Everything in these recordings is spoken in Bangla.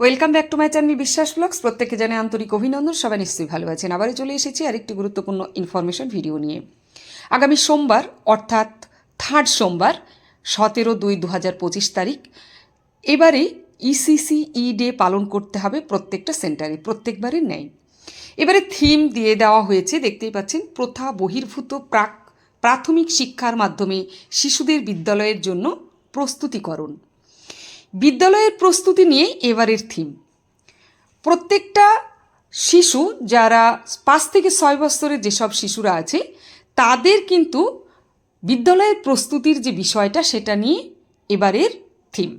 Welcome back to my channel Biswas blogs প্রত্যেকে জানে আন্তরিক অভিনন্দন। সবাই নিশ্চয়ই ভালো আছেন। আবারও চলে এসেছি আরেকটি গুরুত্বপূর্ণ ইনফরমেশন ভিডিও নিয়ে। আগামী সোমবার, অর্থাৎ থার্ড সোমবার, সতেরো দুই দু হাজার পঁচিশ তারিখ, এবারে ইসিসি ই ডে পালন করতে হবে প্রত্যেকটা সেন্টারে প্রত্যেকবারের ন্যায়। এবারে থিম দিয়ে দেওয়া হয়েছে, দেখতেই পাচ্ছেন, প্রথা বহির্ভূত প্রাক প্রাথমিক শিক্ষার মাধ্যমে শিশুদের বিদ্যালয়ের জন্য প্রস্তুতিকরণ। বিদ্যালয়ের প্রস্তুতি নিয়ে এবারের থিম। প্রত্যেকটা শিশু, যারা পাঁচ থেকে ছয় বছরের যেসব শিশুরা আছে, তাদের কিন্তু বিদ্যালয়ের প্রস্তুতির যে বিষয়টা, সেটা নিয়ে এবারের থিম।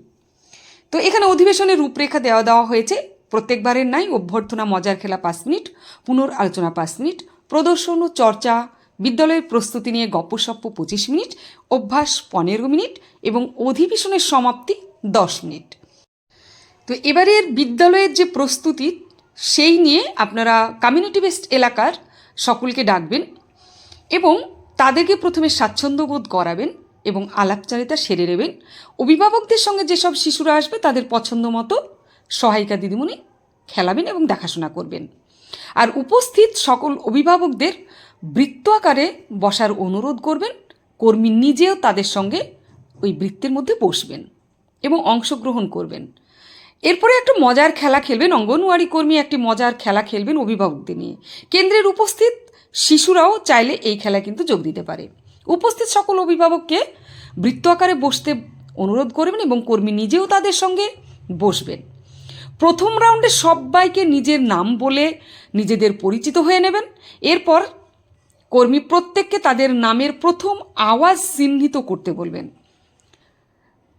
তো এখানে অধিবেশনের রূপরেখা দেওয়া দেওয়া হয়েছে। প্রত্যেকবারের নাই অভ্যর্থনা, মজার খেলা পাঁচ মিনিট পুনর আলোচনা পাঁচ মিনিট, প্রদর্শন ও চর্চা, বিদ্যালয়ের প্রস্তুতি নিয়ে গপ্পসপ্প পঁচিশ মিনিট, অভ্যাস পনেরো মিনিট এবং অধিবেশনের সমাপ্তি দশ মিনিট। তো এবারের বিদ্যালয়ের যে প্রস্তুতি, সেই নিয়ে আপনারা কমিউনিটি বেসড এলাকার সকলকে ডাকবেন এবং তাদেরকে প্রথমে স্বাচ্ছন্দ্যবোধ করাবেন এবং আলাপচারিতা সেরে নেবেন। অভিভাবকদের সঙ্গে যেসব শিশুরা আসবে, তাদের পছন্দ মতো সহায়িকা দিদিমণি খেলাবেন এবং দেখাশোনা করবেন। আর উপস্থিত সকল অভিভাবকদের বৃত্ত আকারে বসার অনুরোধ করবেন। কর্মী নিজেও তাদের সঙ্গে ওই বৃত্তের মধ্যে বসবেন। এবং অংশগ্রহণ করবেন। এরপরে একটা মজার খেলা খেলবেন। অঙ্গনওয়াড়ি কর্মী একটি মজার খেলা খেলবেন অভিভাবকদের নিয়ে। কেন্দ্রের উপস্থিত শিশুরাও চাইলে এই খেলায় কিন্তু যোগ দিতে পারে। উপস্থিত সকল অভিভাবককে বৃত্ত আকারে বসতে অনুরোধ করবেন এবং কর্মী নিজেও তাদের সঙ্গে বসবেন। প্রথম রাউন্ডে সবাইকে নিজের নাম বলে নিজেদের পরিচিত হয়ে নেবেন। এরপর কর্মী প্রত্যেককে তাদের নামের প্রথম আওয়াজ চিহ্নিত করতে বলবেন।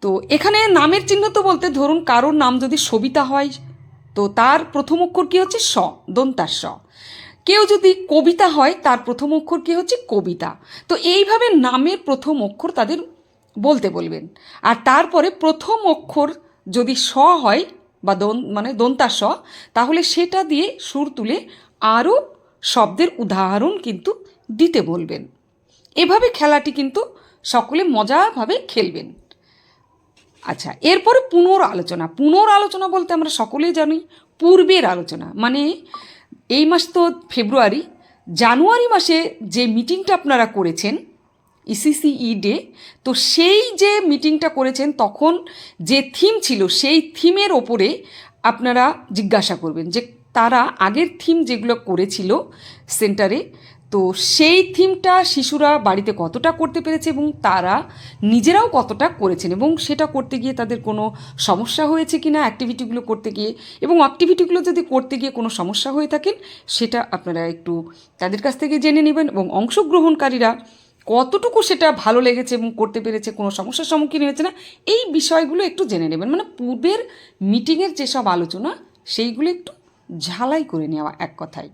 তো এখানে নামের চিহ্ন তো বলতে ধরুন কারোর নাম যদি সবিতা হয়, তো তার প্রথম অক্ষর কী হচ্ছে? স দন্তার স কেউ যদি কবিতা হয়, তার প্রথম অক্ষর কী হচ্ছে? কবিতা। তো এইভাবে নামের প্রথম অক্ষর তাদের বলতে বলবেন। আর তারপরে প্রথম অক্ষর যদি স হয় বা দন মানে দন্তার স তাহলে সেটা দিয়ে সুর তুলে আরও শব্দের উদাহরণ কিন্তু দিতে বলবেন। এভাবে খেলাটি কিন্তু সকলে মজাভাবে খেলবেন। আচ্ছা এরপরে পুনর আলোচনা পুনর আলোচনা বলতে আমরা সকলেই জানি, পূর্বের আলোচনা। মানে এই মাস তো ফেব্রুয়ারি, জানুয়ারি মাসে যে মিটিংটা আপনারা করেছেন ইসিসিই ডে তো সেই যে মিটিংটা করেছেন, তখন যে থিম ছিল, সেই থিমের ওপরে আপনারা জিজ্ঞাসা করবেন যে তারা আগের থিম যেগুলো করেছিল সেন্টারে তো সেই থিমটা শিশুরা বাড়িতে কতটা করতে পেরেছে এবং তারা নিজেরাও কতটা করেছেন এবং সেটা করতে গিয়ে তাদের কোনো সমস্যা হয়েছে কি না অ্যাক্টিভিটিগুলো করতে গিয়ে এবং অ্যাক্টিভিটিগুলো যদি করতে গিয়ে কোনো সমস্যা হয়ে থাকেন, সেটা আপনারা একটু তাদের কাছ থেকে জেনে নেবেন এবং অংশগ্রহণকারীরা কতটুকু সেটা ভালো লেগেছে এবং করতে পেরেছে, কোনো সমস্যার সম্মুখীন হয়েছে না, এই বিষয়গুলো একটু জেনে নেবেন। মানে পূর্বের মিটিংয়ের যেসব আলোচনা, সেইগুলো একটু ঝালাই করে নেওয়া এক কথায়।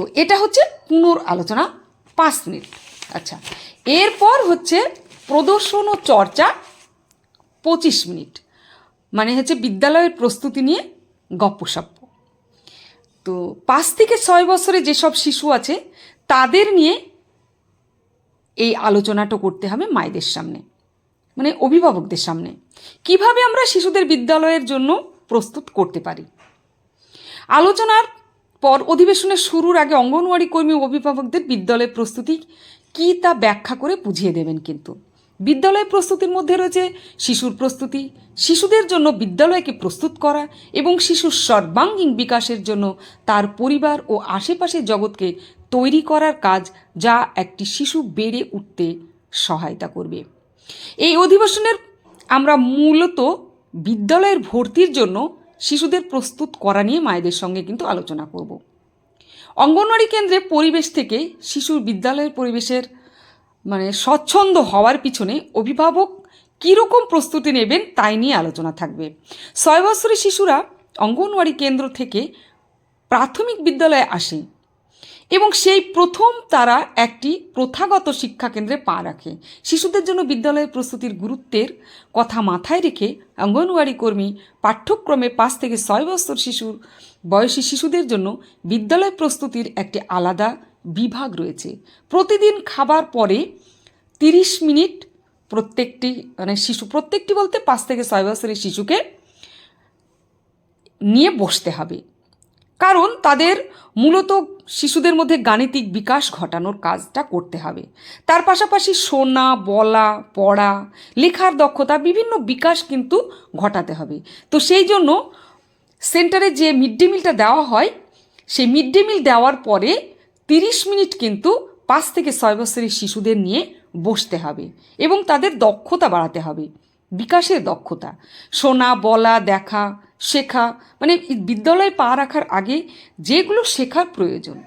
তো এটা হচ্ছে পুনর আলোচনা পাঁচ মিনিট। আচ্ছা এরপর হচ্ছে প্রদর্শন ও চর্চা পঁচিশ মিনিট। মানে হচ্ছে বিদ্যালয়ের প্রস্তুতি নিয়ে গপ্পসপ্প। তো পাঁচ থেকে ছয় বছরে যেসব শিশু আছে, তাদের নিয়ে এই আলোচনাটা করতে হবে মায়েদের সামনে মানে অভিভাবকদের সামনে। কীভাবে আমরা শিশুদের বিদ্যালয়ের জন্য প্রস্তুত করতে পারি? আলোচনার পর অধিবেশনের শুরুর আগে অঙ্গনওয়াড়ি কর্মী অভিভাবকদের বিদ্যালয়ের প্রস্তুতি কী তা ব্যাখ্যা করে বুঝিয়ে দেবেন কিন্তু। বিদ্যালয় প্রস্তুতির মধ্যে রয়েছে শিশুর প্রস্তুতি, শিশুদের জন্য বিদ্যালয়কে প্রস্তুত করা এবং শিশুর সর্বাঙ্গীন বিকাশের জন্য তার পরিবার ও আশেপাশের জগৎকে তৈরি করার কাজ যা একটি শিশু বেড়ে উঠতে সহায়তা করবে। এই অধিবেশনের আমরা মূলত বিদ্যালয়ের ভর্তির জন্য শিশুদের প্রস্তুত করা নিয়ে মায়েদের সঙ্গে কিন্তু আলোচনা করব। অঙ্গনওয়াড়ি কেন্দ্রে পরিবেশ থেকে শিশুর বিদ্যালয়ের পরিবেশের মানে স্বচ্ছন্দ হওয়ার পিছনে অভিভাবক কীরকম প্রস্তুতি নেবেন তাই নিয়ে আলোচনা থাকবে। ছয় বছরের শিশুরা অঙ্গনওয়াড়ি কেন্দ্র থেকে প্রাথমিক বিদ্যালয়ে আসে। এবং সেই প্রথম তারা একটি প্রথাগত শিক্ষা কেন্দ্রে পা রাখে। শিশুদের জন্য বিদ্যালয়ের প্রস্তুতির গুরুত্বের কথা মাথায় রেখে অঙ্গনওয়াড়ি কর্মী পাঠ্যক্রমে পাঁচ থেকে ছয় বছর শিশুর বয়সী শিশুদের জন্য বিদ্যালয় প্রস্তুতির একটি আলাদা বিভাগ রয়েছে। প্রতিদিন খাবার পরে তিরিশ মিনিট প্রত্যেকটি মানে শিশু, প্রত্যেকটি বলতে পাঁচ থেকে ছয় বছরের শিশুকে নিয়ে বসতে হবে। কারণ তাদের মূলত শিশুদের মধ্যে গাণিতিক বিকাশ ঘটানোর কাজটা করতে হবে। তার পাশাপাশি শোনা, বলা, পড়া, লেখার দক্ষতা, বিভিন্ন বিকাশ কিন্তু ঘটাতে হবে। তো সেই জন্য সেন্টারে যে মিড ডে মিলটা দেওয়া হয়, সেই মিড ডে মিল দেওয়ার পরে তিরিশ মিনিট কিন্তু পাঁচ থেকে ছয় বছরের শিশুদের নিয়ে বসতে হবে এবং তাদের দক্ষতা বাড়াতে হবে। বিকাশের দক্ষতা, শোনা, বলা, দেখা শেখা মানে বিদ্যালয়ে পা রাখার আগে যেগুলো শেখার প্রয়োজন,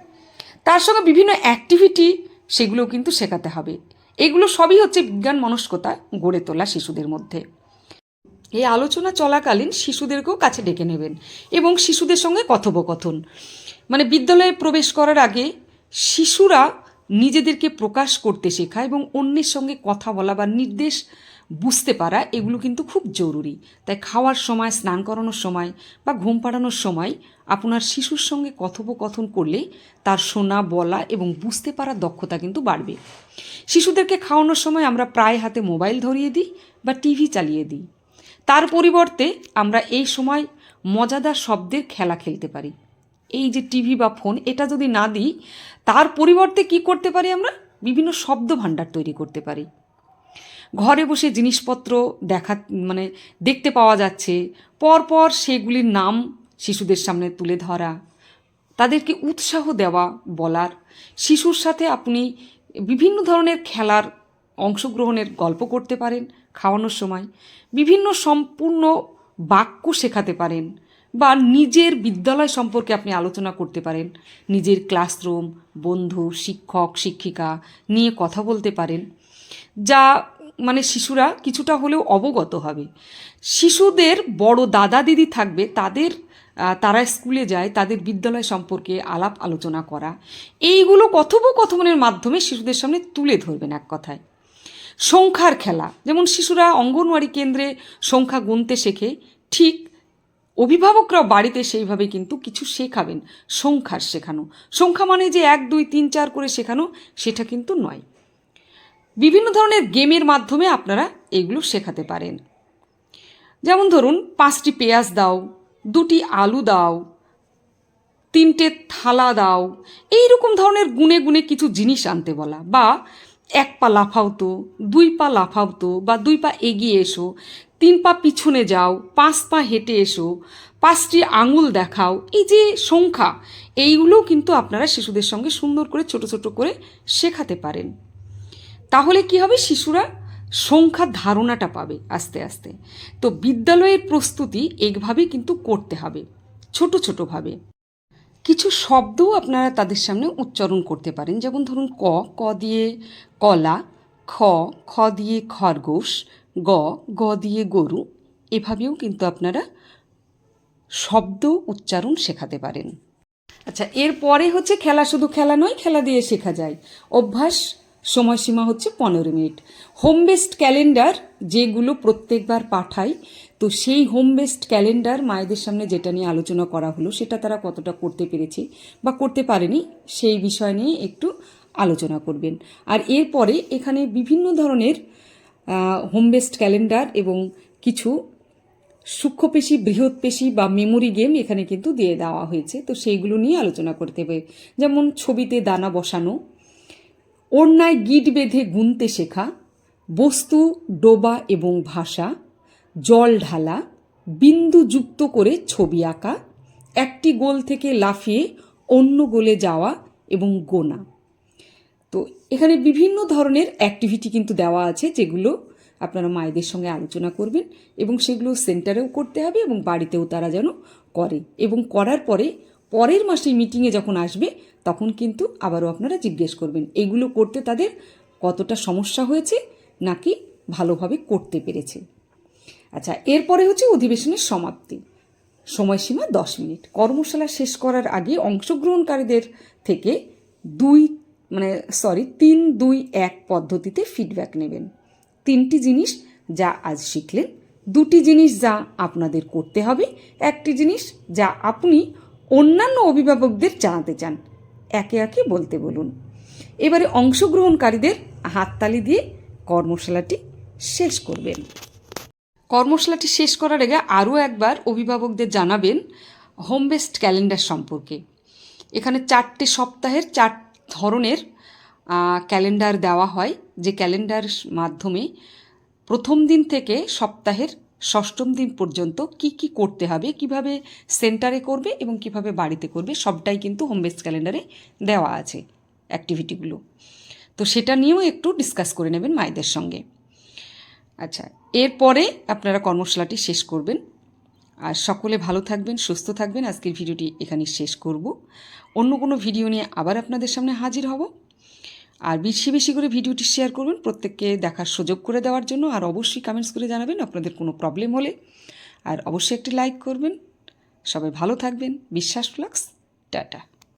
তার সঙ্গে বিভিন্ন অ্যাক্টিভিটি সেগুলো কিন্তু শেখাতে হবে। এগুলো সবই হচ্ছে বিজ্ঞান মনস্কতা গড়ে তোলা শিশুদের মধ্যে। এই আলোচনা চলাকালীন শিশুদেরকেও কাছে ডেকে নেবেন এবং শিশুদের সঙ্গে কথোপকথন। মানে বিদ্যালয়ে প্রবেশ করার আগে শিশুরা নিজেদেরকে প্রকাশ করতে শেখা এবং অন্যের সঙ্গে কথা বলা বা নির্দেশ বুঝতে পারা এগুলো কিন্তু খুব জরুরি। তাই খাওয়ার সময়, স্নান করানোর সময় বা ঘুম পাড়ানোর সময় আপনার শিশুর সঙ্গে কথোপকথন করলে তার শোনা, বলা এবং বুঝতে পারার দক্ষতা কিন্তু বাড়বে। শিশুদেরকে খাওয়ানোর সময় আমরা প্রায় হাতে মোবাইল ধরিয়ে দিই বা টিভি চালিয়ে দিই। তার পরিবর্তে আমরা এই সময় মজাদার শব্দের খেলা খেলতে পারি। এই যে টিভি বা ফোন, এটা যদি না দিই, তার পরিবর্তে কি করতে পারি আমরা? বিভিন্ন শব্দ ভাণ্ডার তৈরি করতে পারি। ঘরে বসে জিনিসপত্র দেখা মানে দেখতে পাওয়া যাচ্ছে, পরপর সেগুলির নাম শিশুদের সামনে তুলে ধরা, তাদেরকে উৎসাহ দেওয়া বলার, শিশুর সাথে আপনি বিভিন্ন ধরনের খেলার অংশগ্রহণের গল্প করতে পারেন খাওয়ানোর সময়, বিভিন্ন সম্পূর্ণ বাক্য শেখাতে পারেন বা নিজের বিদ্যালয় সম্পর্কে আপনি আলোচনা করতে পারেন, নিজের ক্লাসরুম, বন্ধু, শিক্ষক, শিক্ষিকা নিয়ে কথা বলতে পারেন। যা মানে শিশুরা কিছুটা হলেও অবগত হবে। শিশুদের বড় দাদা দিদি থাকবে, তাদের তারা স্কুলে যায়, তাদের বিদ্যালয় সম্পর্কে আলাপ আলোচনা করা। এইগুলো কথোপকথনের মাধ্যমে শিশুদের সামনে তুলে ধরবেন এক কথায়। সংখ্যার খেলা, যেমন শিশুরা অঙ্গনওয়াড়ি কেন্দ্রে সংখ্যা গুনতে শেখে, ঠিক অভিভাবকরাও বাড়িতে সেইভাবে কিন্তু কিছু শেখাবেন। সংখ্যার শেখানো। সংখ্যা মানে যে এক, দুই, তিন, চার করে শেখানো, সেটা কিন্তু নয়। বিভিন্ন ধরনের গেমের মাধ্যমে আপনারা এগুলো শেখাতে পারেন। যেমন ধরুন, পাঁচটি পেঁয়াজ দাও, দুটি আলু দাও, তিনটে থালা দাও এই রকম ধরনের গুনে গুনে কিছু জিনিস আনতে বলা। বা এক পা লাফাও তো, দুই পা লাফাও তো, বা দুই পা এগিয়ে এসো, তিন পা পিছনে যাও, পাঁচ পা হেঁটে এসো, পাঁচটি আঙুল দেখাও, এই যে সংখ্যা, এইগুলোও কিন্তু আপনারা শিশুদের সঙ্গে সুন্দর করে, ছোট ছোট করে শেখাতে পারেন। তাহলে কি হবে শিশুরা? সংখ্যার ধারণাটা পাবে আস্তে আস্তে। তো বিদ্যালয়ের প্রস্তুতি এইভাবেই কিন্তু করতে হবে, ছোট ছোটোভাবে কিছু শব্দও আপনারা তাদের সামনে উচ্চারণ করতে পারেন। যেমন ধরুন ক ক দিয়ে কলা, খ খ দিয়ে খরগোশ, গ গ দিয়ে গরু, এভাবেও কিন্তু আপনারা শব্দ উচ্চারণ শেখাতে পারেন। আচ্ছা এরপরে হচ্ছে খেলা শুধু খেলা নয়, খেলা দিয়ে শেখা যায়। অভ্যাস সময়সীমা হচ্ছে পনেরো মিনিট। হোম বেসড ক্যালেন্ডার যেগুলো প্রত্যেকবার পাঠাই, তো সেই হোম বেসড ক্যালেন্ডার মায়েদের সামনে যেটা নিয়ে আলোচনা করা হলো, সেটা তারা কতটা করতে পেরেছে বা করতে পারেনি, সেই বিষয় নিয়ে একটু আলোচনা করবেন। আর এরপরে এখানে বিভিন্ন ধরনের হোম বেসড ক্যালেন্ডার এবং কিছু সূক্ষ্মপেশি, বৃহৎপেশি বা মেমোরি গেম এখানে কিন্তু দিয়ে দেওয়া হয়েছে, তো সেইগুলো নিয়ে আলোচনা করতে হবে। যেমন ছবিতে দানা বসানো ওড়নায় গিট বেঁধে গুনতে শেখা, বস্তু, ডোবা এবং ভাষা, জল ঢালা, বিন্দু যুক্ত করে ছবি আঁকা, একটি গোল থেকে লাফিয়ে অন্য গোলে যাওয়া এবং গোনা। তো এখানে বিভিন্ন ধরনের অ্যাক্টিভিটি কিন্তু দেওয়া আছে যেগুলো আপনারা মায়েদের সঙ্গে আলোচনা করবেন এবং সেগুলো সেন্টারেও করতে হবে এবং বাড়িতেও তারা যেন করে এবং করার পরে পরের মাসে মিটিংয়ে যখন আসবে, তখন কিন্তু আবারও আপনারা জিজ্ঞেস করবেন, এগুলো করতে তাদের কতটা সমস্যা হয়েছে নাকি ভালোভাবে করতে পেরেছে। আচ্ছা এরপরে হচ্ছে অধিবেশনের সমাপ্তি। সময়সীমা দশ মিনিট। কর্মশালা শেষ করার আগে অংশগ্রহণকারীদের থেকে দুই মানে সরি তিন, দুই, এক পদ্ধতিতে ফিডব্যাক নেবেন। তিনটি জিনিস যা আজ শিখলেন, দুটি জিনিস যা আপনাদের করতে হবে, একটি জিনিস যা আপনি অন্যান্য অভিভাবকদের জানাতে চান। একে একে বলতে বলুন। এবারে অংশগ্রহণকারীদের হাততালি দিয়ে কর্মশালাটি শেষ করবেন। কর্মশালাটি শেষ করার আগে আরও একবার অভিভাবকদের জানাবেন হোম বেসড ক্যালেন্ডার সম্পর্কে। এখানে চারটে সপ্তাহের চার ধরনের ক্যালেন্ডার দেওয়া হয়। যে ক্যালেন্ডার মাধ্যমে প্রথম দিন থেকে সপ্তাহের ষষ্ঠম দিন পর্যন্ত কি কি করতে হবে, কীভাবে সেন্টারে করবে এবং কীভাবে বাড়িতে করবে সবটাই কিন্তু হোম বেস ক্যালেন্ডারে দেওয়া আছে অ্যাক্টিভিটিগুলো তো সেটা নিয়েও একটু ডিসকাস করে নেবেন মায়েদের সঙ্গে। আচ্ছা এরপরে আপনারা কর্মশালাটি শেষ করবেন। আর সকলে ভালো থাকবেন, সুস্থ থাকবেন। আজকের ভিডিওটি এখানে শেষ করব। অন্য কোনো ভিডিও নিয়ে আবার আপনাদের সামনে হাজির হব। আর বেশি বেশি করে ভিডিওটি শেয়ার করবেন প্রত্যেককে দেখার সুযোগ করে দেওয়ার জন্য, আর অবশ্যই কমেন্টস করে জানাবেন, আপনাদের কোনো প্রবলেম হলে। আর অবশ্যই একটি লাইক করবেন। সবাই ভালো থাকবেন, বিশ্বাস ফ্লাক্স টাটা।